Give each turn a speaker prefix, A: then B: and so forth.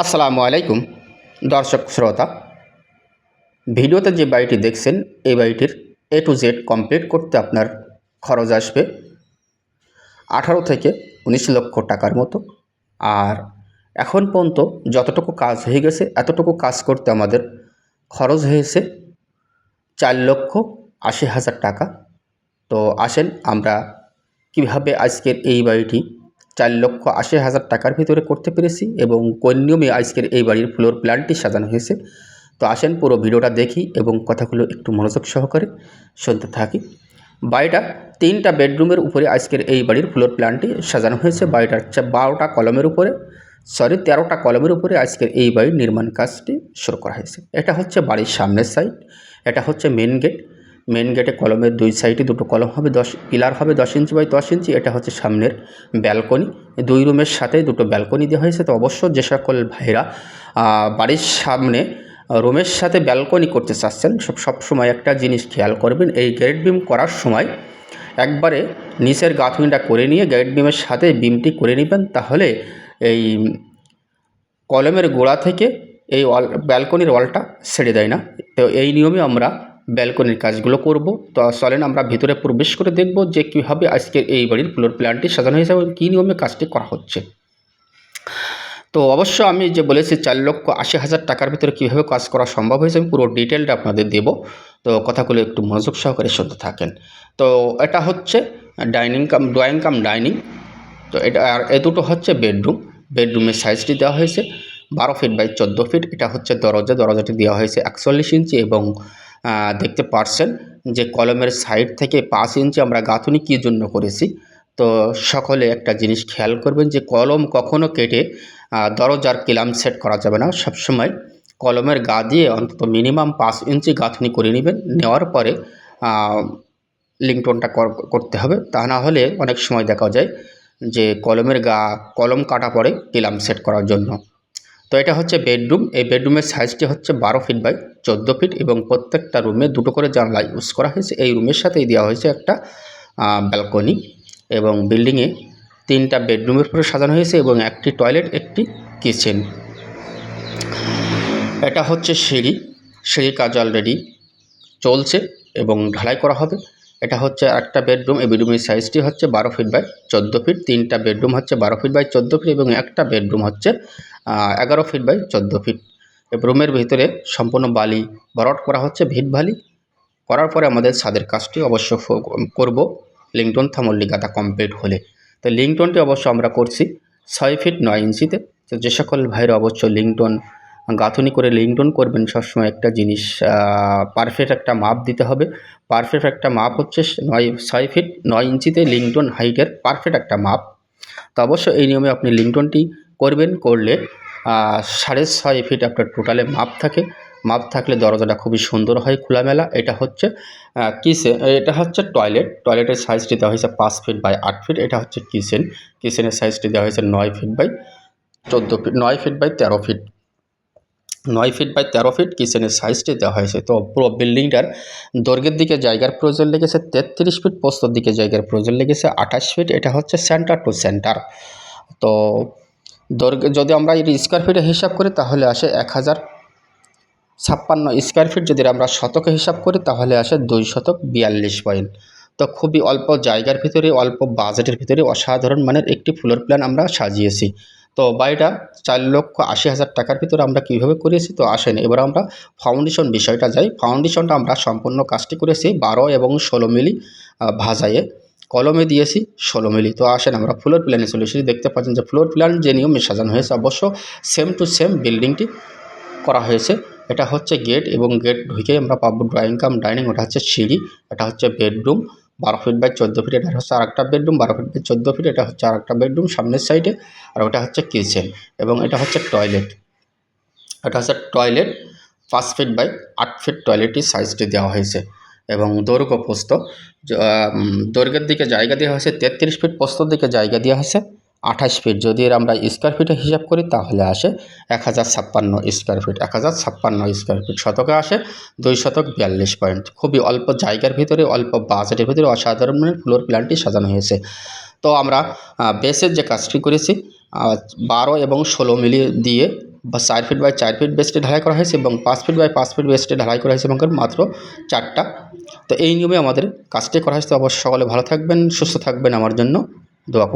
A: আসসালামু আলাইকুম, দর্শক শ্রোতা। ভিডিওতে যে বাড়িটি দেখছেন, এই বাড়িটির এ টু জেড কমপ্লিট করতে আপনার খরচ আসবে আঠারো থেকে উনিশ লক্ষ টাকার মতো। আর এখন পর্যন্ত যতটুকু কাজ হয়ে গেছে, এতটুকু কাজ করতে আমাদের খরচ হয়েছে চার লক্ষ আশি হাজার টাকা। তো আসেন আমরা কীভাবে আজকের এই বাড়িটি চার লক্ষ আশি হাজার টাকার ভিতরে করতে পেরেছি এবং কোন নিয়মে আজকের এই বাড়ির ফ্লোর প্ল্যানটি সাজানো হয়েছে। তো আসেন পুরো ভিডিওটা দেখি এবং কথাগুলো একটু মনোযোগ সহকারে শুনতে থাকি। বাড়িটা তিনটা বেডরুমের উপরে আজকের এই বাড়ির ফ্লোর প্ল্যানটি সাজানো হয়েছে। বাড়িটার বারোটা কলমের উপরে, সরি, তেরোটা কলমের উপরে আজকের এই বাড়ির নির্মাণ কাজটি শুরু করা হয়েছে। এটা হচ্ছে বাড়ির সামনের সাইড এটা হচ্ছে মেন গেট মেন গেটে কলমের দুই সাইডে দুটো কলম হবে, দশ পিলার হবে দশ ইঞ্চি বাই দশ ইঞ্চি এটা হচ্ছে সামনের ব্যালকনি দুই রুমের সাথে দুটো ব্যালকনি দেওয়া হয়েছে, তো অবশ্য যে সকল ভাইরা বাড়ির সামনে রুমের সাথে ব্যালকনি করতে চাচ্ছেন, সব সবসময় একটা জিনিস খেয়াল করবেন, এই গ্রেড বিম করার সময় একবারে নিচের গাঁথনিটা করে নিয়ে গ্রেড বিমের সাথে বিমটি করে নেবেন, তাহলে এই কলমের গোড়া থেকে এই ওয়াল ব্যালকনির ওয়ালটা ছেড়ে দেয় না। তো এই নিয়মে আমরা ব্যালকনির কাজগুলো করব। তো চলেন আমরা ভিতরে প্রবেশ করে দেখব যে কীভাবে আজকের এই বাড়ির ফ্লোর প্ল্যানটি সাজানো হয়েছে এবং কী নিয়মে কাজটি করা হচ্ছে। তো অবশ্য আমি যে বলেছি চার লক্ষ আশি হাজার টাকার ভিতরে কীভাবে কাজ করা সম্ভব হয়েছে, আমি পুরো ডিটেলটা আপনাদের দেব। তো কথাগুলো একটু মনোযোগ সহকারে শুনতে থাকেন। তো এটা হচ্ছে dining cum drawing cum dining তো এটা, আর এ দুটো হচ্ছে বেডরুম বেডরুমের সাইজটি দেওয়া হয়েছে বারো ফিট বাই চোদ্দ ফিট এটা হচ্ছে দরজা, দরজাটি দেওয়া হয়েছে একচল্লিশ ইঞ্চি এবং দেখতে পারছেন যে কলমের সাইড থেকে পাঁচ ইঞ্চি আমরা গাঁথুনি কী জন্য করেছি। তো সকলে একটা জিনিস খেয়াল করবেন যে কলম কখনো কেটে দরজার কিলাম সেট করা যাবে না। সবসময় কলমের গা দিয়ে অন্তত মিনিমাম পাঁচ ইঞ্চি গাঁথনি করে নেবেন। নেওয়ার পরে লিংটনটা কর- করতে হবে। তা না হলে অনেক সময় দেখা যায় যে কলমের গা কলম কাটা পড়ে কিলাম সেট করার জন্য। তো এটা হচ্ছে বেডরুম। এই বেডরুমের সাইজটি হচ্ছে বারো ফিট বাই চোদ্দ ফিট এবং প্রত্যেকটা রুমে দুটো করে জানলা ইউজ করা হয়েছে। এই রুমের সাথেই দেওয়া হয়েছে একটা ব্যালকনি এবং বিল্ডিংয়ে তিনটা বেডরুমের উপরে সাজানো হয়েছে এবং একটি টয়লেট, একটি কিচেন। এটা হচ্ছে সিঁড়ি। সিঁড়ি কাজ অলরেডি চলছে এবং ঢালাই করা হবে। এটা হচ্ছে একটা বেডরুম, এই বেডরুমের সাইজটি হচ্ছে বারো ফিট বাই চোদ্দ ফিট, তিনটা বেডরুম হচ্ছে বারো ফিট বাই চোদ্দ ফিট এবং একটা বেডরুম হচ্ছে এগারো ফিট বাই চোদ্দ ফিট। রুমের ভিতরে সম্পূর্ণ বালি বরট করা হচ্ছে, ভিট বালি। করার পরে আমাদের ছাদের কাজটি অবশ্য করব লিংটন থামল্লি কমপ্লিট হলে। তো লিংটনটি অবশ্য আমরা করছি ছয় ফিট নয় ইঞ্চিতে। তো যে সকল ভাইরা অবশ্য লিংটন গাঁথুনি করে লিংটন করবেন সবসময় একটা জিনিস পারফেক্ট একটা মাপ দিতে হবে। পারফেক্ট একটা মাপ হচ্ছে নয়, ছয় ফিট নয় ইঞ্চিতে লিংটন হাইটের পারফেক্ট একটা মাপ। তো অবশ্য এই নিয়মে আপনি লিংটনটি করবেন, করলে সাড়ে ছয় ফিট আপনার টোটালে মাপ থাকে। মাপ থাকলে দরজাটা খুবই সুন্দর হয়, খোলামেলা। এটা হচ্ছে কিচেন এটা হচ্ছে টয়লেট টয়লেটের সাইজটি দেওয়া হয়েছে পাঁচ ফিট বাই আট ফিট এটা হচ্ছে কিচেন কিচেনের সাইজটি দেওয়া হয়েছে নয় ফিট বাই চোদ্দ ফিট নয় ফিট বাই তেরো ফিট নয় ফিট বাই তেরো ফিট কিচেনের সাইজটি দেওয়া হয়েছে। তো পুরো বিল্ডিংটার দৈর্ঘ্যের দিকে জায়গার প্রয়োজন লেগেছে, তেত্রিশ ফিট পোস্তর দিকে জায়গার প্রয়োজন লেগেছে, আঠাশ ফিট এটা হচ্ছে সেন্টার টু সেন্টার তো দৈর্ঘ্য, যদি আমরা এর স্কোয়ার ফিটে হিসাব করি, তাহলে আসে এক হাজার ছাপ্পান্ন স্কোয়ার ফিট যদি আমরা শতকে হিসাব করি, তাহলে আসে দুই শতক বিয়াল্লিশ পয়েন্ট তো খুবই অল্প জায়গার ভিতরে, অল্প বাজেটের ভিতরে অসাধারণ মানের একটি ফ্লোর প্ল্যান আমরা সাজিয়েছি। তো বাড়িটা চার লক্ষ আশি হাজার টাকার ভিতরে আমরা কীভাবে করেছি তো আসেন এবার আমরা ফাউন্ডেশন বিষয়টা যাই। ফাউন্ডেশনটা আমরা সম্পূর্ণ কাজটি করেছি বারো এবং ষোলো মিলি আহ, ভাজাইয়ে। কলমে দিয়েছি ষোলো মিলি। তো আসেন আমরা ফ্লোর প্ল্যানে চলে এসেছি। দেখতে পাচ্ছেন যে ফ্লোর প্ল্যান যে নিয়মে সাজানো হয়েছে অবশ্য সেম টু সেম বিল্ডিংটি করা হয়েছে। এটা হচ্ছে গেট এবং গেট ঢুকে আমরা পাবো ড্রয়িং কাম ডাইনিং ওটা হচ্ছে সিঁড়ি এটা হচ্ছে বেডরুম বারো ফিট বাই চোদ্দ ফিট এটা হচ্ছে আরেকটা বেডরুম বারো ফিট বাই চোদ্দ ফিট এটা হচ্ছে আরেকটা বেডরুম সামনের সাইডে আর ওটা হচ্ছে কিচেন এবং এটা হচ্ছে টয়লেট এটা হচ্ছে টয়লেট পাঁচ ফিট বাই আট ফিট টয়লেটটি সাইজটি দেওয়া হয়েছে এবং দৈর্ঘ্য পোস্ত দৈর্ঘ্যের দিকে জায়গা দেওয়া হয়েছে, তেত্রিশ ফিট প্রস্তর দিকে জায়গা দেওয়া হয়েছে। আঠাশ ফিট। যদি এর আমরা স্কোয়ার ফিটে হিসাব করি, তাহলে আসে এক হাজার ছাপ্পান্ন স্কোয়ার ফিট এক হাজার ছাপ্পান্ন স্কোয়ার ফিট শতকে আসে দুই শতক বিয়াল্লিশ পয়েন্ট খুবই অল্প জায়গার ভিতরে, অল্প বাজেটের ভিতরে অসাধারণ মানের ফ্লোর প্ল্যানটি সাজানো হয়েছে। তো আমরা বেসের যে কাজটি করেছি বারো এবং ষোলো মিলিয়ে দিয়ে বা চার ফিট বাই চার ফিট বেস্টে ঢালাই করা হয়েছে এবং পাঁচ ফিট বাই পাঁচ ফিট বেস্টে ঢালাই করা হয়েছে এবং মাত্র চারটা। তো এই নিয়মে আমাদের কাজটি করা হয়েছে। অবশ্যই সকলে ভালো থাকবেন, সুস্থ থাকবেন। আমার জন্য দোয়া।